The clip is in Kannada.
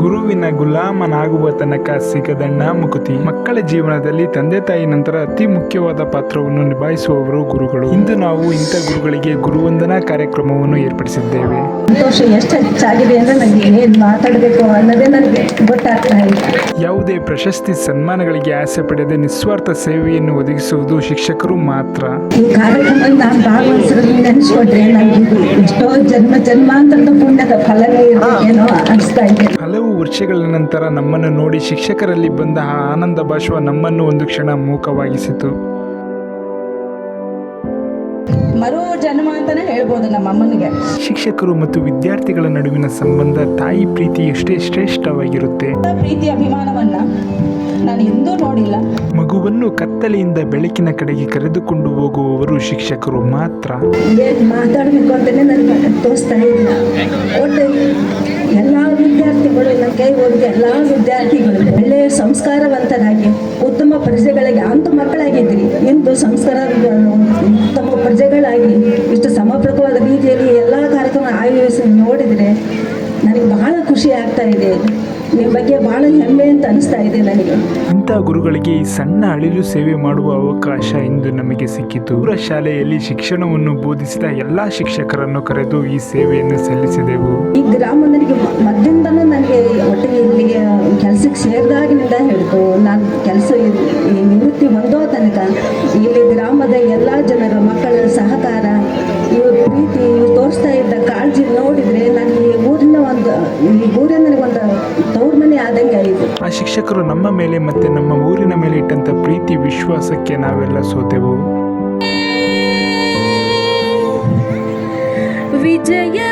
ಗುರುವಿನ ಗುಲಾಮನಾಗುವ ತನಕ ಸಿಗದಣ್ಣ ಮುಕುತಿ. ಮಕ್ಕಳ ಜೀವನದಲ್ಲಿ ತಂದೆ ತಾಯಿ ನಂತರ ಅತಿ ಮುಖ್ಯವಾದ ಪಾತ್ರವನ್ನು ನಿಭಾಯಿಸುವವರು ಗುರುಗಳು. ಇಂದು ನಾವು ಇಂಥ ಗುರುಗಳಿಗೆ ಗುರುವಂದನಾ ಕಾರ್ಯಕ್ರಮವನ್ನು ಏರ್ಪಡಿಸಿದ್ದೇವೆ. ಸಂತೋಷ ಎಷ್ಟು ಹೆಚ್ಚಾಗಿದೆ ಅಂದರೆ ನನಗೆ ಏನು ಮಾತಾಡಬೇಕು ಅನ್ನೋದೇ ನನಗೆ ಗೊತ್ತಾಗ್ತಾ ಇಲ್ಲ. ಯಾವುದೇ ಪ್ರಶಸ್ತಿ ಸನ್ಮಾನಗಳಿಗೆ ಆಸೆ ಪಡೆದ ನಿಸ್ವಾರ್ಥ ಸೇವೆಯನ್ನು ಒದಗಿಸುವುದು ಶಿಕ್ಷಕರು ಮಾತ್ರ. ಈ ಕಾರ್ಯಕ್ರಮದಲ್ಲಿ ನಾನು ಭಾಗವಹಿಸಿರೋದು ನೆನೆಸ್ಕೊಂಡ್ರೆ ನನಗೆ ಎಷ್ಟೋ ಜನ್ಮ ಜನ್ಮಾಂತರದ ಪುಣ್ಯದ ಫಲವೇ ಇರಬೇಕೇನೋ ಅನಿಸ್ತಾ ಇದೆ. ಹಲವು ವರ್ಷಗಳ ನಂತರ ನಮ್ಮನ್ನು ನೋಡಿ ಶಿಕ್ಷಕರಲ್ಲಿ ಬಂದ ಆ ಆನಂದ ಭಾಷವ ನಮ್ಮನ್ನು ಒಂದು ಕ್ಷಣ ಮೂಕವಾಗಿಸಿತು. ಮರು ಜನ್ಮ ಅಂತಾನೆ ಹೇಳ್ಬೋದು ನಮ್ಮ ಅಮ್ಮನಿಗೆ. ಶಿಕ್ಷಕರು ಮತ್ತು ವಿದ್ಯಾರ್ಥಿಗಳ ನಡುವಿನ ಸಂಬಂಧ ತಾಯಿ ಪ್ರೀತಿ ಎಷ್ಟೇ ಶ್ರೇಷ್ಠವಾಗಿರುತ್ತೆ. ಪ್ರೀತಿ ಅಭಿಮಾನವನ್ನ ನಾನು ಎಂದೂ ನೋಡಿಲ್ಲ. ಮಗುವನ್ನು ಕತ್ತಲೆಯಿಂದ ಬೆಳಕಿನ ಕಡೆಗೆ ಕರೆದುಕೊಂಡು ಹೋಗುವವರು ಶಿಕ್ಷಕರು ಮಾತ್ರ. ಮಾತಾಡಬೇಕು ಅಂತಾನೆ ನನಗೆ ತೋರಿಸ್ತಾ ಇಲ್ಲ ಒಟ್ಟು ಎಲ್ಲ ವಿದ್ಯಾರ್ಥಿಗಳು ನನ್ನ ಕೈ ಹೋಗಿದ್ದ ಎಲ್ಲ ವಿದ್ಯಾರ್ಥಿಗಳು ಒಳ್ಳೆಯ ಸಂಸ್ಕಾರವಂತರಾಗಿ ಉತ್ತಮ ಪ್ರಜೆಗಳಿಗೆ ಅಂತ ಮಕ್ಕಳಾಗಿದ್ರಿ ಇಂದು ಸಂಸ್ಕಾರ ಉತ್ತಮ ಪ್ರಜೆಗಳಾಗಿ ಇಷ್ಟು ಸಮರ್ಪಕವಾದ ರೀತಿಯಲ್ಲಿ ಎಲ್ಲ ಕಾರ್ಯಕ್ರಮ ಆಯೋಜಿಸಿ ನೋಡಿದರೆ ನನಗೆ ಬಹಳ ಖುಷಿ ಆಗ್ತಾ ಇದೆ. ನಿಮ್ಮ ಬಗ್ಗೆ ಬಹಳ ಹೆಮ್ಮೆ ಅಂತ ಅನಿಸ್ತಾ ಇದೆ ನನಗೆ. ಇಂಥ ಗುರುಗಳಿಗೆ ಈ ಸಣ್ಣ ಅಳಿಲು ಸೇವೆ ಮಾಡುವ ಅವಕಾಶ ಇಂದು ನಮಗೆ ಸಿಕ್ಕಿತು. ಅವರ ಶಾಲೆಯಲ್ಲಿ ಶಿಕ್ಷಣವನ್ನು ಬೋಧಿಸಿದ ಎಲ್ಲಾ ಶಿಕ್ಷಕರನ್ನು ಕರೆದು ಈ ಸೇವೆಯನ್ನು ಸಲ್ಲಿಸಿದೆವು. ಈ ಗ್ರಾಮ ನನಗೆ ಈ ನಿವೃತ್ತಿ ಹೊಂದೋ ತನಕ ಇಲ್ಲಿ ಗ್ರಾಮದ ಎಲ್ಲ ಜನರ ಮಕ್ಕಳ ಸಹಕಾರ ಇವ್ರ ಪ್ರೀತಿ ಇವ್ರು ತೋರಿಸ್ತಾ ಇದ್ದ ಕಾಳಜಿ ನೋಡಿದರೆ ನಾನು ಈ ಊರಿನ ಒಂದು ಈ ಊರೇ ನನಗೊಂದು ತವ್ರ ಮನೆ ಆದಂಗೆ ಆಯಿತು. ಆ ಶಿಕ್ಷಕರು ನಮ್ಮ ಮೇಲೆ ಮತ್ತೆ ನಮ್ಮ ಊರಿನ ಮೇಲೆ ಇಟ್ಟಂತ ಪ್ರೀತಿ ವಿಶ್ವಾಸಕ್ಕೆ ನಾವೆಲ್ಲ ಸೋತೆವು. ವಿಜಯವ